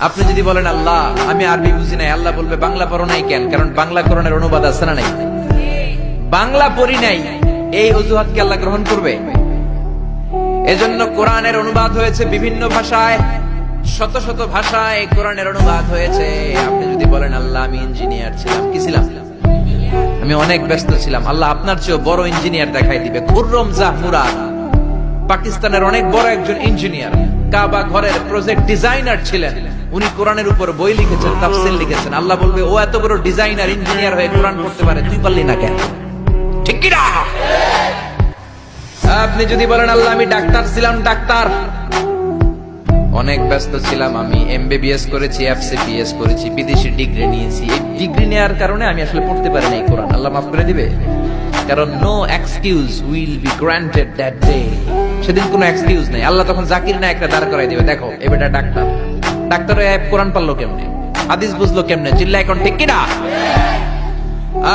আপনি যদি বলেন, আল্লাহ, আমি আরবি বুঝি নাই। আল্লাহ বলবে, বাংলা পড়ো নাই কেন? কারণ বাংলা করণের অনুবাদ আছে না নাই? বাংলা পড়ি নাই, এই অজুহাতকে আল্লাহ গ্রহণ করবে? এজন্য কোরআনের অনুবাদ হয়েছে বিভিন্ন ভাষায়, শত শত ভাষায় কোরআনের অনুবাদ হয়েছে। আপনি যদি বলেন, আল্লাহ, আমি ইঞ্জিনিয়ার ছিলাম। কি ছিলাম? আমি অনেক ব্যস্ত ছিলাম। আল্লাহ আপনার চেয়েও বড় ইঞ্জিনিয়ার দেখাই দিবে। খুররম জাহমুরাদ পাকিস্তানের অনেক বড় একজন ইঞ্জিনিয়ার। কাবা ঘরের প্রজেক্ট ডিজাইনার ছিলেন। উনি কোরআনের উপর বই লিখেছেন তাফসিল লিখেছেন। আল্লাহ বলবে, ও এত বড় ডিজাইনার ইঞ্জিনিয়ার হয়ে কোরআন পড়তে পারে, তুই পারলি না কেন? ঠিক কি না? আপনি যদি বলেন, আল্লাহ, আমি ডাক্তার ছিলাম, ডাক্তার। অনেক ব্যস্ত ছিলাম আমি এমবিবিএস করেছি এফসিপিএস করেছি, বিদেশি ডিগ্রি নিয়েছি। এই ডিগ্রি নেওয়ার কারণে আমি আসলে পড়তে পারি না এই কোরআন। আল্লাহ মাফ করে দিবে? কারণ no excuse will be granted that day সেদিন কোনো এক্সকিউজ নাই। আল্লাহ তখন জাকির না একটা দাঁড় করাই দিবে, দেখো এবারটা ডাক্তার। ডাক্তার কোরআন পারল কেমনে? হাদিস বুঝলো কেমনে? চিল্লা এখন ঠিক কিনা?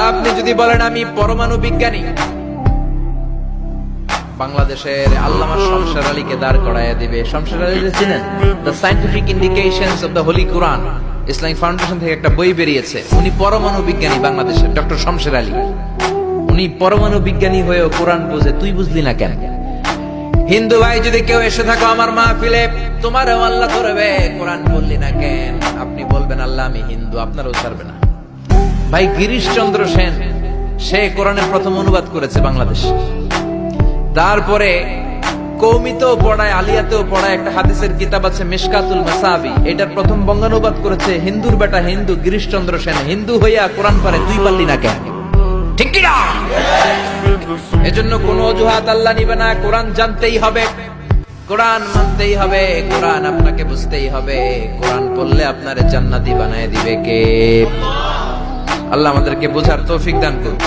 আপনি যদি বলেন আমি পরমাণু বিজ্ঞানী, বাংলাদেশের আল্লামা শমশের আলীকে দাঁড় করাইয়া দিবে। শমশের আলী চিনেন? The scientific indications of the holy Quran Islamic Foundation থেকে একটা বই বেরিয়েছে। উনি পরমাণু বিজ্ঞানী বাংলাদেশের ডক্টর শমশের আলী। উনি পরমাণু বিজ্ঞানী হয়েও কোরআন বুঝে, তুই বুঝলি না কেন? হিন্দু ভাই, যদি কেউ এসে থাকো আমার মা ফিলে তোমারও আল্লাহ করবে কোরআন বললি না কেন? আপনি বলবেন, আল্লাহ আমি হিন্দু, আপনারও ছাড়বে না। ভাই গিরিশ চন্দ্র সেন, সে কোরআনের প্রথম অনুবাদ করেছে বাংলাদেশ। তারপরে কৌমিতেও পড়ায়, আলিয়াতেও পড়ায় একটা হাদিসের কিতাব আছে, মিশকাতুল মাসাবি। এটার প্রথম বঙ্গানুবাদ করেছে, হিন্দুর বেটা হিন্দু, গিরিশচন্দ্র সেন। হিন্দু হইয়া কোরআন পারে, তুই পারলি না কেন? ঠিক কি না এজন্য কোন অজুহাত আল্লাহ নিবে না, কোরআন জানতেই হবে। কোরআন মানতেই হবে, কোরআন আপনাকে বুঝতেই হবে। কোরআন পড়লে আপনার জান্নাতি বানায় দিবে কে? আল্লাহ আমাদেরকে বোঝার তৌফিক দান করুন।